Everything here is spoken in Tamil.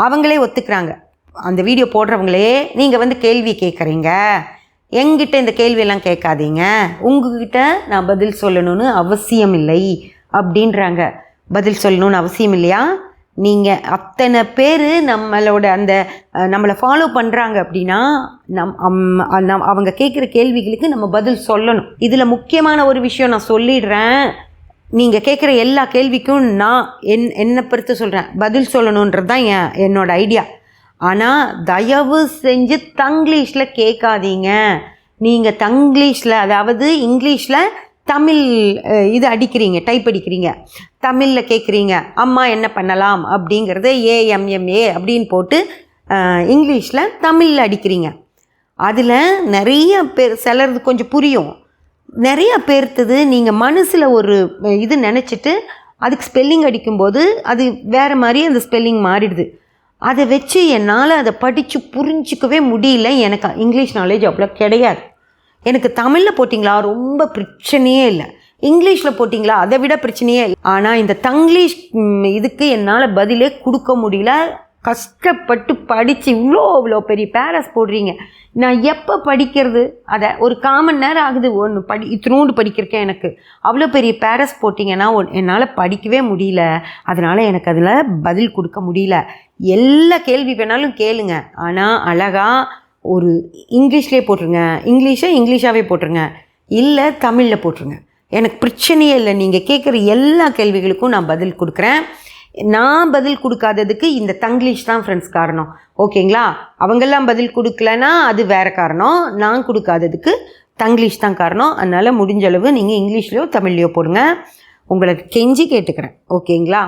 அவங்களே ஒத்துக்கிறாங்க. அந்த வீடியோ போடுறவங்களே நீங்கள் வந்து கேள்வி கேட்குறீங்க எங்கிட்ட இந்த கேள்வியெல்லாம் கேட்காதீங்க. உங்ககிட்ட நான் பதில் சொல்லணும்னு அவசியம் இல்லை அப்படின்றாங்க. பதில் சொல்லணும்னு அவசியம் இல்லையா? நீங்கள் அத்தனை பேர் நம்மளோட அந்த நம்மளை ஃபாலோ பண்ணுறாங்க அப்படின்னா நம் அம்- நம் அவங்க கேட்குற கேள்விகளுக்கு நம்ம பதில் சொல்லணும். இதில் முக்கியமான ஒரு விஷயம் நான் சொல்லிடுறேன். நீங்கள் கேட்குற எல்லா கேள்விக்கும் நான் என் என்னை பொறுத்து சொல்கிறேன் பதில் சொல்லணுன்றது தான் என் என்னோட ஐடியா ஆனால் தயவு செஞ்சு தங்கிலீஷில் கேட்காதீங்க. நீங்கள் தங்கிலீஷில் அதாவது இங்கிலீஷில் தமிழ் இது அடிக்கிறீங்க டைப் அடிக்கிறீங்க. தமிழில் கேட்குறீங்க அம்மா என்ன பண்ணலாம் அப்படிங்கிறத ஏஎம்எம்ஏ அப்படின்னு போட்டு இங்கிலீஷில் தமிழில் அடிக்கிறீங்க. அதில் நிறைய பேர் சிலருக்கு கொஞ்சம் புரியும். நிறையா பேர்த்தது நீங்கள் மனசில் ஒரு இது நினச்சிட்டு அதுக்கு ஸ்பெல்லிங் அடிக்கும்போது அது வேறு மாதிரி அந்த ஸ்பெல்லிங் மாறிடுது. அதை வச்சு என்னால் அதை படித்து புரிஞ்சிக்கவே முடியல. எனக்கு இங்கிலீஷ் நாலேஜ் அவ்வளோ கிடையாது. எனக்கு தமிழில் போட்டிங்களா? ரொம்ப பிரச்சனையே இல்லை. இங்கிலீஷில் போட்டிங்களா? அதை விட பிரச்சனையே இல்லை. ஆனால் இந்த தங்கிலீஷ் இதுக்கு என்னால் பதிலே கொடுக்க முடியல. கஷ்டப்பட்டு படித்து இவ்வளோ இவ்வளோ பெரிய பேரஸ் போடுறீங்க. நான் எப்போ படிக்கிறது? அதை ஒரு காமன் நேரம் ஆகுது. ஒன்று படி இத்தினோண்டு படிக்கிறக்கேன் எனக்கு அவ்வளோ பெரிய பேரஸ் போட்டிங்கன்னா ஒன்- என்னால் படிக்கவே முடியல. அதனால் எனக்கு அதில் பதில் கொடுக்க முடியல. எல்லா கேள்வி வேணாலும் கேளுங்க. ஆனால் அழகாக ஒரு இங்கிலீஷ்லேயே போட்டுருங்க. இங்கிலீஷை இங்கிலீஷாகவே போட்டுருங்க. இல்லை தமிழில் போட்டுருங்க. எனக்கு பிரச்சனையே இல்லை. நீங்கள் கேட்குற எல்லா கேள்விகளுக்கும் நான் பதில் கொடுக்குறேன். நான் பதில் கொடுக்காததுக்கு இந்த தங்கிலீஷ் தான் ஃப்ரெண்ட்ஸ் காரணம். ஓகேங்களா அவங்கெல்லாம் பதில் கொடுக்கலனா அது வேறு காரணம். நான் கொடுக்காததுக்கு தங்கிலீஷ் தான் காரணம். அதனால் முடிஞ்ச அளவு நீங்கள் இங்கிலீஷ்லையோ தமிழ்லையோ போடுங்க. உங்களை கெஞ்சி கேட்டுக்கிறேன். ஓகேங்களா